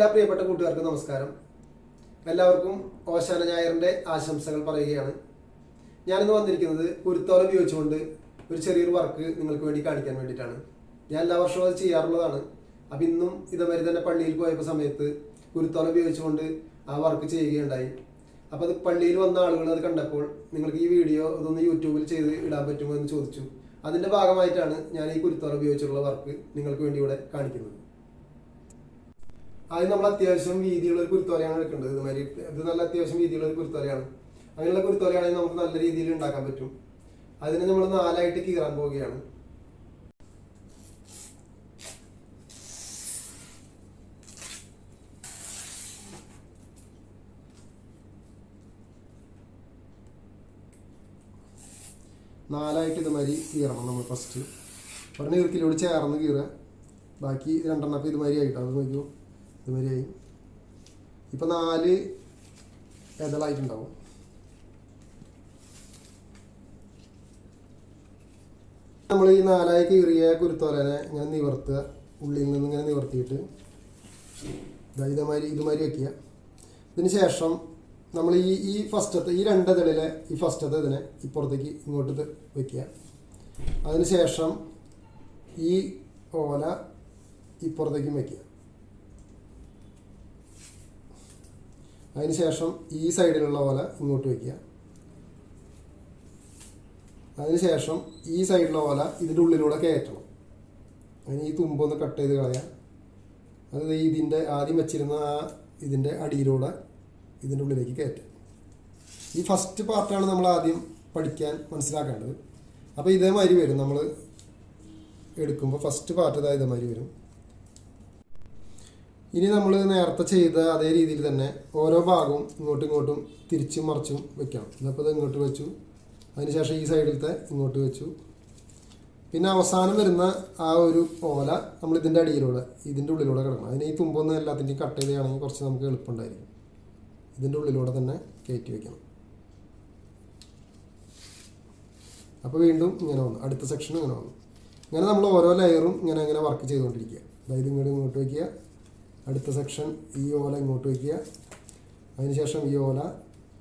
എല്ലാ പ്രിയപ്പെട്ട കൂട്ടുകാർക്കും നമസ്കാരം. എല്ലാവർക്കും ഓശാന ഞായറിന്റെ ആശംസകൾ പറയുകയാണ്. ഞാനിന്ന് വന്നിരിക്കുന്നത് കുരുത്തോല ഉപയോഗിച്ചുകൊണ്ട് ഒരു ചെറിയൊരു വർക്ക് നിങ്ങൾക്ക് വേണ്ടി കാണിക്കാൻ വേണ്ടിയിട്ടാണ്. ഞാൻ എല്ലാ വർഷവും അത് ചെയ്യാറുള്ളതാണ്. അപ്പം ഇന്നും ഇതേമാതിരി തന്നെ പള്ളിയിൽ പോയപ്പോൾ സമയത്ത് കുരുത്തോല ഉപയോഗിച്ചുകൊണ്ട് ആ വർക്ക് ചെയ്യുകയുണ്ടായി. അപ്പോൾ അത് പള്ളിയിൽ വന്ന ആളുകൾ അത് കണ്ടപ്പോൾ നിങ്ങൾക്ക് ഈ വീഡിയോ ഇതൊന്ന് യൂട്യൂബിൽ ചെയ്ത് ഇടാൻ പറ്റുമോ എന്ന് ചോദിച്ചു. അതിന്റെ ഭാഗമായിട്ടാണ് ഞാൻ ഈ കുരുത്തോല ഉപയോഗിച്ചുള്ള വർക്ക് നിങ്ങൾക്ക് വേണ്ടി ഇവിടെ കാണിക്കുന്നത്. ആദ്യം നമ്മൾ അത്യാവശ്യം വീതിയുള്ള ഒരു കുരുത്തോലയാണ് എടുക്കേണ്ടത്. ഇതുമാതിരി ഇത് നല്ല അത്യാവശ്യം വീതിയുള്ള ഒരു കുരുത്തോലയാണ് അങ്ങനെയുള്ള കുരുത്തോലയാണെങ്കിൽ നമുക്ക് നല്ല രീതിയിൽ ഉണ്ടാക്കാൻ പറ്റും. അതിനെ നമ്മൾ നാലായിട്ട് കീറാൻ പോവുകയാണ്. നാലായിട്ട് ഇതുമാതിരി കീറണം നമ്മൾ ഫസ്റ്റ് ഒരെണ്ണം ഇറുക്കിലൂടെ ചേർന്ന് കീറുക. ബാക്കി രണ്ടെണ്ണം ഇതുമാതിരി ആയിട്ടോ? അത് നോക്കൂ ഇതുമാതിരി ഇപ്പൊ നാല് ഇതളായിട്ടുണ്ടാവും. നമ്മൾ ഈ നാലായി കീറിയ കുരുത്തോലനെ ഇങ്ങനെ നിവർത്തുക. ഉള്ളിൽ നിന്ന് ഇങ്ങനെ നിവർത്തിയിട്ട് ഇതേമാതിരി ഇതുമാതിരി വെക്കുക. ഇതിന് ശേഷം നമ്മൾ ഈ ഈ ഫസ്റ്റത്തെ ഈ രണ്ട് ഈ ഫസ്റ്റത്തെ ഇതിനെ ഇപ്പുറത്തേക്ക് ഇങ്ങോട്ട് വെക്കുക. അതിന് ശേഷം ഈ ഓല ഇപ്പുറത്തേക്കും വെക്കുക. അതിന് ശേഷം ഈ സൈഡിലുള്ള ഓല ഇങ്ങോട്ട് വയ്ക്കുക. അതിനുശേഷം ഈ സൈഡിലുള്ള ഓല ഇതിന്റെ ഉള്ളിലൂടെ കയറ്റണം. അതിന് ഈ തുമ്പൊന്ന് കട്ട് ചെയ്ത് കളയാം. അത് ഇതിന്റെ ആദ്യം വെച്ചിരുന്ന ആ ഇതിന്റെ അടിയിലൂടെ ഇതിന്റെ ഉള്ളിലേക്ക് കയറ്റും. ഈ ഫസ്റ്റ് പാർട്ടാണ് നമ്മൾ ആദ്യം പഠിക്കാൻ മനസ്സിലാക്കേണ്ടത്. അപ്പോൾ ഇതേമാതിരി വരും. നമ്മൾ എടുക്കുമ്പോൾ ഫസ്റ്റ് പാർട്ട് ഇതാ ഇതേമാതിരി വരും. ഇനി നമ്മൾ നേരത്തെ ചെയ്ത അതേ രീതിയിൽ തന്നെ ഓരോ ഭാഗവും ഇങ്ങോട്ടും ഇങ്ങോട്ടും തിരിച്ചും മറിച്ചും വെക്കണം. ഇതപ്പോൾ ഇത് ഇങ്ങോട്ട് വെച്ചു. അതിനുശേഷം ഈ സൈഡിലത്തെ ഇങ്ങോട്ട് വെച്ചു. പിന്നെ അവസാനം വരുന്ന ആ ഒരു ഓല നമ്മൾ ഇതിന്റെ അടിയിലൂടെ ഇതിന്റെ ഉള്ളിലൂടെ കിടക്കണം. അതിന് ഈ തുമ്പൊന്നും എല്ലാത്തിന്റെയും കട്ട് ചെയ്യുകയാണെങ്കിൽ കുറച്ച് നമുക്ക് എളുപ്പമുണ്ടായിരിക്കും. ഇതിന്റെ ഉള്ളിലൂടെ തന്നെ കയറ്റി വെക്കണം. അപ്പോൾ വീണ്ടും ഇങ്ങനെ വന്നു. അടുത്ത സെക്ഷനും ഇങ്ങനെ വന്നു. ഇങ്ങനെ നമ്മൾ ഓരോ ലെയറും ഇങ്ങനെ ഇങ്ങനെ വർക്ക് ചെയ്തുകൊണ്ടിരിക്കുക. അതായത് ഇങ്ങോട്ട് ഇങ്ങോട്ട് വയ്ക്കുക അടുത്ത സെക്ഷൻ ഈ ഓല ഇങ്ങോട്ട് വയ്ക്കുക അതിനുശേഷം ഈ ഓല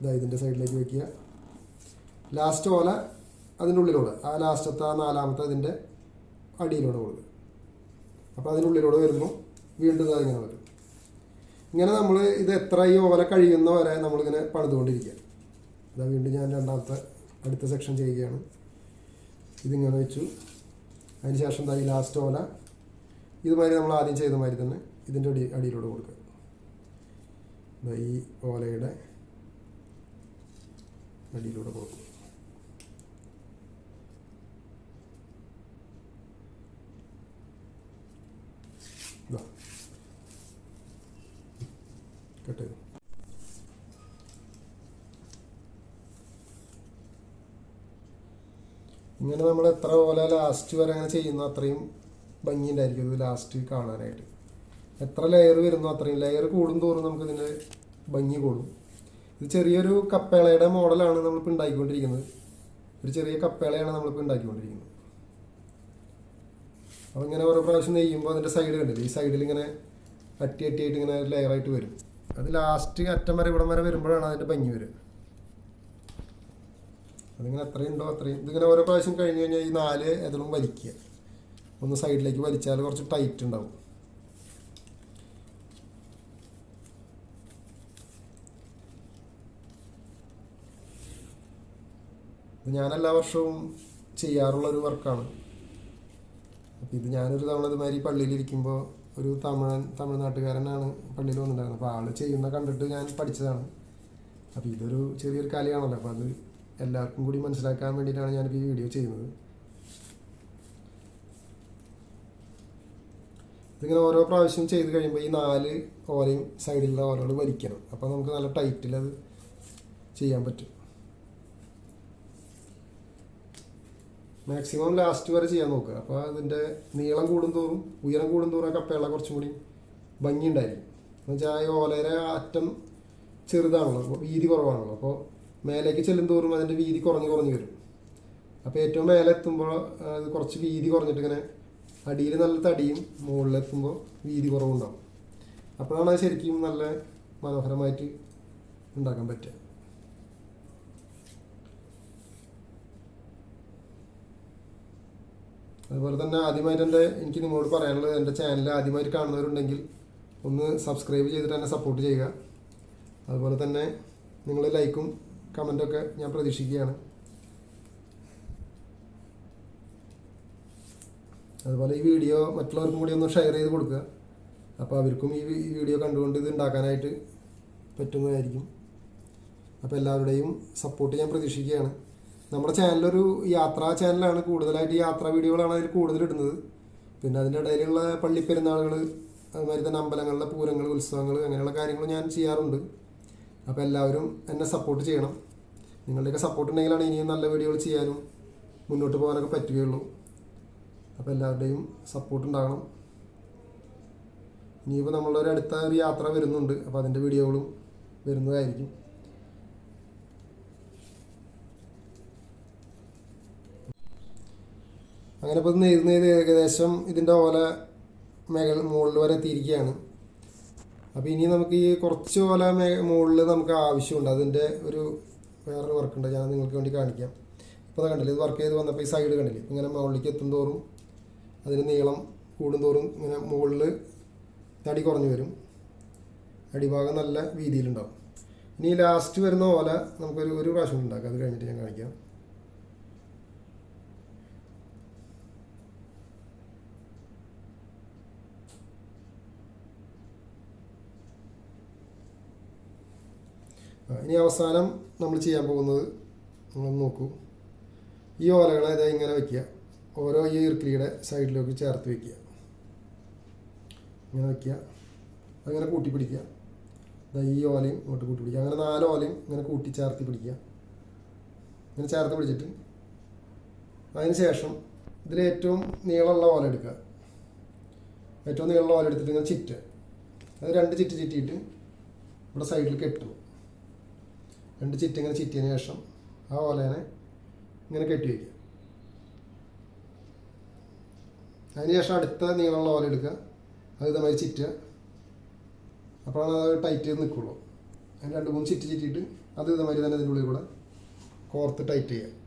ഇതാ ഇതിന്റെ സൈഡിലേക്ക് വയ്ക്കുക ലാസ്റ്റ് ഓല അതിന്റെ ഉള്ളിലൂടെ ആ ലാസ്റ്റത്തെ ആ നാലാമത്തെ അതിന്റെ അടിയിലൂടെ കൊടുക്കുക. അപ്പോൾ അതിനുള്ളിലൂടെ വരുമ്പോൾ വീണ്ടും ഇതാ ഇങ്ങനെ വരും. ഇങ്ങനെ നമ്മൾ ഇത് എത്ര ഈ ഓല കഴിയുന്ന വരെ നമ്മളിങ്ങനെ പണിതുകൊണ്ടിരിക്കുക. അതാ വീണ്ടും ഞാൻ രണ്ടാമത്തെ അടുത്ത സെക്ഷൻ ചെയ്യുകയാണ്. ഇതിങ്ങനെ വെച്ചു. അതിന് ശേഷം ഈ ലാസ്റ്റ് ഓല ഇതുമാതിരി നമ്മൾ ആദ്യം ചെയ്ത മാതിരി തന്നെ ഇതിന്റെ അടി അടിയിലൂടെ കൊടുക്കുക. ഈ ഓലയുടെ അടിയിലൂടെ കൊടുക്കും. ഇങ്ങനെ നമ്മൾ എത്ര പോലെ ലാസ്റ്റ് വരെ അങ്ങനെ ചെയ്യുന്ന അത്രയും ഭംഗിയുണ്ടായിരിക്കും ഇത് ലാസ്റ്റ് കാണാനായിട്ട്. എത്ര ലെയർ വരുന്നു അത്രയും ലെയർ കൂടും തോറും നമുക്ക് ഇതിന്റെ ഭംഗി കൂടും. ഇത് ചെറിയൊരു കപ്പേളയുടെ മോഡലാണ് നമ്മളിപ്പോൾ ഉണ്ടാക്കിക്കൊണ്ടിരിക്കുന്നത്. ഒരു ചെറിയ കപ്പേളയാണ് നമ്മളിപ്പോൾ ഉണ്ടാക്കിക്കൊണ്ടിരിക്കുന്നത്. അപ്പോൾ ഇങ്ങനെ ഓരോ പ്രാവശ്യം നെയ്യുമ്പോൾ അതിന്റെ സൈഡ് കണ്ടില്ല? ഈ സൈഡിൽ ഇങ്ങനെ അട്ടി അട്ടി ആയിട്ട് ഇങ്ങനെ ലെയറായിട്ട് വരും. അത് ലാസ്റ്റ് അറ്റം വരെ ഇവിടം വരെ വരുമ്പോഴാണ് അതിന്റെ ഭംഗി വരിക. അതിങ്ങനെ അത്രയും ഉണ്ടോ? അത്രയും. ഇതിങ്ങനെ ഓരോ പ്രാവശ്യം കഴിഞ്ഞ് കഴിഞ്ഞാൽ ഈ നാല് ഇതിലും വലിക്കുക. ഒന്ന് സൈഡിലേക്ക് വലിച്ചാൽ കുറച്ച് ടൈറ്റ് ഉണ്ടാവും. ഞാൻ എല്ലാ വർഷവും ചെയ്യാറുള്ള ഒരു വർക്കാണ്. അപ്പം ഇത് ഞാനൊരു തവണ ഇതുമാതിരി പള്ളിയിലിരിക്കുമ്പോൾ ഒരു തമിഴൻ തമിഴ്നാട്ടുകാരനാണ് പള്ളിയിൽ വന്നിട്ടുണ്ടായിരുന്നത്. അപ്പോൾ ആൾ ചെയ്യുന്ന കണ്ടിട്ട് ഞാൻ പഠിച്ചതാണ്. അപ്പോൾ ഇതൊരു ചെറിയൊരു കലയാണല്ലോ. അപ്പോൾ അത് എല്ലാവർക്കും കൂടി മനസ്സിലാക്കാൻ വേണ്ടിയിട്ടാണ് ഞാനിപ്പോൾ ഈ വീഡിയോ ചെയ്യുന്നത്. ഇതിങ്ങനെ ഓരോ പ്രാവശ്യം ചെയ്ത് കഴിയുമ്പോൾ ഈ നാല് ഓരയും സൈഡിലുള്ള ഓരോട് വലിക്കണം. അപ്പോൾ നമുക്ക് നല്ല ടൈറ്റിൽ അത് ചെയ്യാൻ പറ്റും. മാക്സിമം ലാസ്റ്റ് വരെ ചെയ്യാൻ നോക്കുക. അപ്പോൾ അതിന്റെ നീളം കൂടുന്തോറും ഉയരം കൂടുന്തോറും ആ കപ്പയുള്ള കുറച്ചും കൂടി ഭംഗി ഉണ്ടായിരിക്കും എന്ന് വെച്ചാൽ ആ ഓലയുടെ അറ്റം ചെറുതാണല്ലോ അപ്പോൾ വീതി കുറവാണല്ലോ. അപ്പോൾ മേലേക്ക് ചെല്ലുന്തോറും അതിന്റെ വീതി കുറഞ്ഞ് കുറഞ്ഞ് വരും. അപ്പോൾ ഏറ്റവും മേലെ എത്തുമ്പോൾ അത് കുറച്ച് വീതി കുറഞ്ഞിട്ട് ഇങ്ങനെ അടിയിൽ നല്ല തടിയും മുകളിലെത്തുമ്പോൾ വീതി കുറവുണ്ടാവും. അപ്പോഴാണ് അത് ശരിക്കും നല്ല മനോഹരമായിട്ട് ഉണ്ടാക്കാൻ പറ്റുക. അതുപോലെ തന്നെ ആദ്യമായിട്ട് എന്റെ എനിക്ക് നിങ്ങളോട് പറയാനുള്ളത് എന്റെ ചാനൽ ആദ്യമായിട്ട് കാണുന്നവരുണ്ടെങ്കിൽ ഒന്ന് സബ്സ്ക്രൈബ് ചെയ്തിട്ട് എന്നെ സപ്പോർട്ട് ചെയ്യുക. അതുപോലെ തന്നെ നിങ്ങൾ ലൈക്കും കമന്റൊക്കെ ഞാൻ പ്രതീക്ഷിക്കുകയാണ്. അതുപോലെ ഈ വീഡിയോ മറ്റുള്ളവർക്കും കൂടി ഒന്ന് ഷെയർ ചെയ്ത് കൊടുക്കുക. അപ്പോൾ അവർക്കും ഈ വീഡിയോ കണ്ടുകൊണ്ട് ഇത് ഉണ്ടാക്കാനായിട്ട് പറ്റുന്നതായിരിക്കും. അപ്പോൾ എല്ലാവരുടെയും സപ്പോർട്ട് ഞാൻ പ്രതീക്ഷിക്കുകയാണ്. നമ്മുടെ ചാനലൊരു യാത്രാ ചാനലാണ്. കൂടുതലായിട്ട് യാത്രാ വീഡിയോകളാണ് അതിൽ കൂടുതൽ ഇടുന്നത് പിന്നെ അതിന്റെ ഇടയിലുള്ള പള്ളിപ്പെരുന്നാളുകൾ അതുമാതിരി തന്നെ അമ്പലങ്ങളിലെ പൂരങ്ങൾ ഉത്സവങ്ങൾ അങ്ങനെയുള്ള കാര്യങ്ങൾ ഞാൻ ചെയ്യാറുണ്ട്. അപ്പോൾ എല്ലാവരും എന്നെ സപ്പോർട്ട് ചെയ്യണം. നിങ്ങളുടെയൊക്കെ സപ്പോർട്ട് ഉണ്ടെങ്കിലാണ് ഇനിയും നല്ല വീഡിയോകൾ ചെയ്യാനും മുന്നോട്ട് പോകാനൊക്കെ പറ്റുകയുള്ളൂ. അപ്പോൾ എല്ലാവരുടെയും സപ്പോർട്ട് ഉണ്ടാകണം. ഇനിയിപ്പോൾ നമ്മളൊരു അടുത്ത ഒരു യാത്ര വരുന്നുണ്ട്. അപ്പോൾ അതിന്റെ വീഡിയോകളും വരുന്നതായിരിക്കും. അങ്ങനെ ഇപ്പോൾ നെയ്ത് ഏകദേശം ഇതിന്റെ ഓല മേഖല മുകളിൽ വരെ എത്തിയിരിക്കുകയാണ്. അപ്പോൾ ഇനി നമുക്ക് ഈ കുറച്ച് ഓല മേ മുകളിൽ നമുക്ക് ആവശ്യമുണ്ട്. അതിന്റെ ഒരു വേറൊരു വർക്കുണ്ട് ഞാൻ നിങ്ങൾക്ക് വേണ്ടി കാണിക്കാം. ഇപ്പോൾ അത് കണ്ടില്ല ഇത് വർക്ക് ചെയ്ത് വന്നപ്പോൾ ഈ സൈഡ് കണ്ടില്ല? ഇങ്ങനെ മുകളിലേക്ക് എത്തും തോറും അതിന് നീളം കൂടുന്തോറും ഇങ്ങനെ മുകളിൽ തടി കുറഞ്ഞു വരും. അടിഭാഗം നല്ല വീതിയിലുണ്ടാവും. ഇനി ലാസ്റ്റ് വരുന്ന ഓല നമുക്കൊരു ഒരു പ്രാവശ്യം ഉണ്ടാക്കാം. അത് കഴിഞ്ഞിട്ട് ഞാൻ കാണിക്കാം. ഇനി അവസാനം നമ്മൾ ചെയ്യാൻ പോകുന്നത് നിങ്ങളൊന്ന് നോക്കൂ. ഈ ഓലകളെ ഇതായി ഇങ്ങനെ വയ്ക്കുക ഓരോ ഈ ഇർക്കിലിയുടെ സൈഡിലേക്ക് ചേർത്ത് വയ്ക്കുക ഇങ്ങനെ വയ്ക്കുക അങ്ങനെ കൂട്ടി പിടിക്കുക. ഈ ഓലയും ഇങ്ങോട്ട് കൂട്ടി പിടിക്കുക. അങ്ങനെ നാല് ഓലയും ഇങ്ങനെ കൂട്ടി ചേർത്തി പിടിക്കുക. ഇങ്ങനെ ചേർത്ത് പിടിച്ചിട്ട് അതിന് ശേഷം ഇതിൽ ഏറ്റവും നീളമുള്ള ഓല എടുക്കുക. ഏറ്റവും നീളമുള്ള ഓല എടുത്തിട്ട് ഇങ്ങനെ ചിറ്റ് അത് രണ്ട് ചിറ്റ് ചിറ്റിയിട്ട് ഇവിടെ സൈഡിൽ കെട്ടും. രണ്ട് ചിറ്റ് ഇങ്ങനെ ചിറ്റിയതിന് ശേഷം ആ ഓലേനെ ഇങ്ങനെ കെട്ടി വയ്ക്കുക. അതിനുശേഷം അടുത്ത നീളമുള്ള ഓല എടുക്കുക. അത് ഇതേമാതിരി ചിറ്റുക. അപ്പോഴാണ് അത് ടൈറ്റ് ചെയ്ത് നിൽക്കുള്ളൂ. അതിന് രണ്ട് മൂന്ന് ചിറ്റ് ചിറ്റിയിട്ട് അത് ഇതേമാതിരി തന്നെ ഇതിന്റെ ഉള്ളിൽ കൂടെ കോർത്ത് ടൈറ്റ് ചെയ്യുക.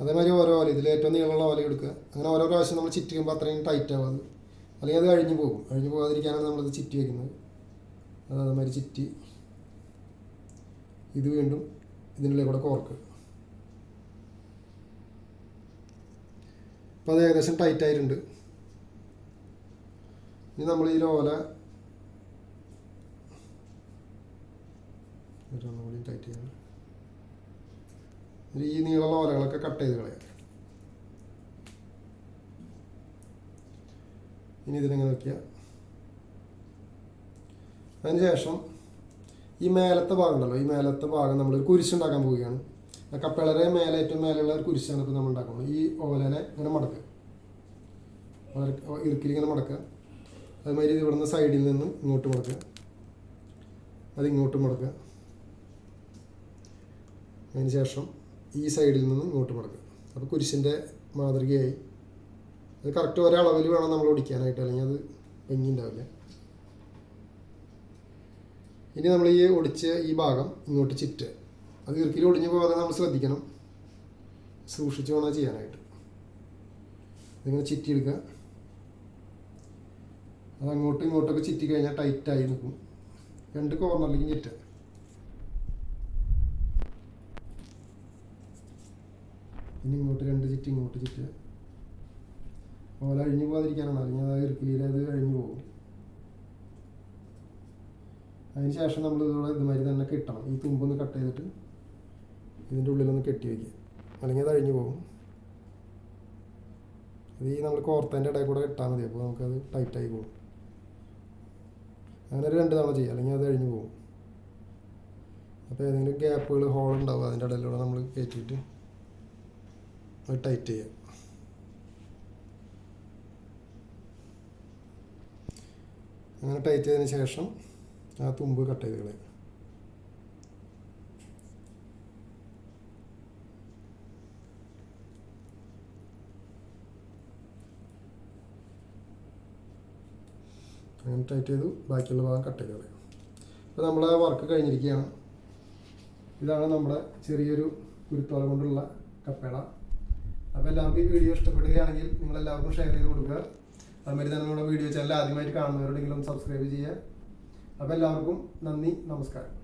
അതേമാതിരി ഓരോ ഓല ഇതിൽ ഏറ്റവും നീളമുള്ള ഓല എടുക്കുക. അങ്ങനെ ഓരോ പ്രാവശ്യം നമ്മൾ ചിറ്റ് ചെയ്യുമ്പോൾ അത്രയും ടൈറ്റ് ആവും അല്ലെങ്കിൽ അത് കഴിഞ്ഞ് പോകും. കഴിഞ്ഞ് പോകാതിരിക്കാനാണ് നമ്മളിത് ചിറ്റി വയ്ക്കുന്നത് അത് അതേമാതിരി ചിറ്റി. ഇത് വീണ്ടും ഇതിനുള്ളിൽ കൂടെ കോർക്ക് അപ്പോൾ അത് ഏകദേശം ടൈറ്റ് ആയിട്ടുണ്ട്. ഇനി നമ്മൾ ഈ ഓല ടൈറ്റ് ചെയ്യണം. ഈ നീളമുള്ള ഓലകളൊക്കെ കട്ട് ചെയ്ത് കളയാം. ഇനി ഇതിനെങ്ങനെ വെക്കുക. അതിന് ശേഷം ഈ മേലത്തെ ഭാഗം ഉണ്ടല്ലോ ഈ മേലത്തെ ഭാഗം നമ്മളൊരു കുരിശുണ്ടാക്കാൻ പോവുകയാണ്. കപ്പിളരെ മേലെ ഏറ്റവും മേലെയുള്ള ഒരു കുരിശാണ് ഇപ്പോൾ നമ്മൾ ഉണ്ടാക്കുന്നത്. ഈ ഓലനെ ഇങ്ങനെ മടക്കുക. ഇറുക്കിൽ ഇങ്ങനെ മടക്കുക. അതുമാതിരി ഇത് ഇവിടുന്ന് സൈഡിൽ നിന്ന് ഇങ്ങോട്ട് മടക്കുക. അതിങ്ങോട്ട് മടക്കുക. അതിന് ശേഷം ഈ സൈഡിൽ നിന്ന് ഇങ്ങോട്ട് മടക്കുക അപ്പോൾ കുരിശിന്റെ മാതൃകയായി. അത് കറക്റ്റ് ഒരളവിൽ വേണം നമ്മൾ ഒടിക്കാനായിട്ട് അല്ലെങ്കിൽ അത് ഭംഗി ഉണ്ടാവില്ല ഇനി നമ്മൾ ഈ ഒടിച്ച ഈ ഭാഗം ഇങ്ങോട്ട് ചിറ്റ് അത് ഇറുക്കിൽ ഒടിഞ്ഞു പോകാതെ നമ്മൾ ശ്രദ്ധിക്കണം. സൂക്ഷിച്ച് വേണം ചെയ്യാനായിട്ട്. ഇതിങ്ങനെ ചിറ്റി എടുക്കുക അത് അങ്ങോട്ടും ഇങ്ങോട്ടൊക്കെ ചിറ്റി കഴിഞ്ഞാൽ ടൈറ്റായി നിൽക്കും. രണ്ട് കോർണറിലേക്ക് ചിറ്റുക ഇനി ഇങ്ങോട്ട് രണ്ട് ചിറ്റ് ഇങ്ങോട്ട് ചിറ്റ് ഓല അഴിഞ്ഞു പോകാതിരിക്കാനാണ്. അല്ലെങ്കിൽ അത് ഇറുക്കിലിയിൽ അത് അഴിഞ്ഞു പോകും. അതിന് ശേഷം നമ്മൾ ഇതോടെ ഇതുമാതിരി തന്നെ കെട്ടണം. ഈ തുമ്പൊന്ന് കട്ട് ചെയ്തിട്ട് ഇതിന്റെ ഉള്ളിലൊന്ന് കെട്ടി വയ്ക്കുക അല്ലെങ്കിൽ അത് അഴിഞ്ഞു പോകും. ഇത് ഈ നമ്മൾ കോർത്തതിന്റെ ഇടയിൽ കൂടെ കെട്ടാൽ മതി. അപ്പോൾ നമുക്കത് ടൈറ്റായി പോകും. അങ്ങനെ ഒരു രണ്ട് തവണ ചെയ്യുക അല്ലെങ്കിൽ അത് അഴിഞ്ഞു പോകും. അപ്പോൾ ഏതെങ്കിലും ഗ്യാപ്പുകൾ ഹോൾ ഉണ്ടാവും അതിന്റെ ഇടയിലൂടെ നമ്മൾ കയറ്റിയിട്ട് അത് ടൈറ്റ് ചെയ്യാം. അങ്ങനെ ടൈറ്റ് ചെയ്തതിന് ശേഷം ആ തുമ്പ് കട്ട് ചെയ്ത് കളയാം. അങ്ങനെ ടൈറ്റ് ചെയ്തു ബാക്കിയുള്ള ഭാഗം കട്ട് ചെയ്ത് കളയാം. അപ്പോൾ ആ വർക്ക് കഴിഞ്ഞിരിക്കുകയാണ്. ഇതാണ് നമ്മുടെ ചെറിയൊരു കുരുത്തോല കൊണ്ടുള്ള കപ്പേള. അപ്പോൾ എല്ലാവർക്കും ഈ വീഡിയോ ഇഷ്ടപ്പെടുകയാണെങ്കിൽ നിങ്ങൾ എല്ലാവർക്കും ഷെയർ ചെയ്ത് കൊടുക്കുക. അതുമാതിരി തന്നെ നമ്മുടെ വീഡിയോ ചാനൽ ആദ്യമായിട്ട് കാണുന്നവരുടെങ്കിലും സബ്സ്ക്രൈബ് ചെയ്യുക. അപ്പോൾ എല്ലാവർക്കും നന്ദി നമസ്കാരം.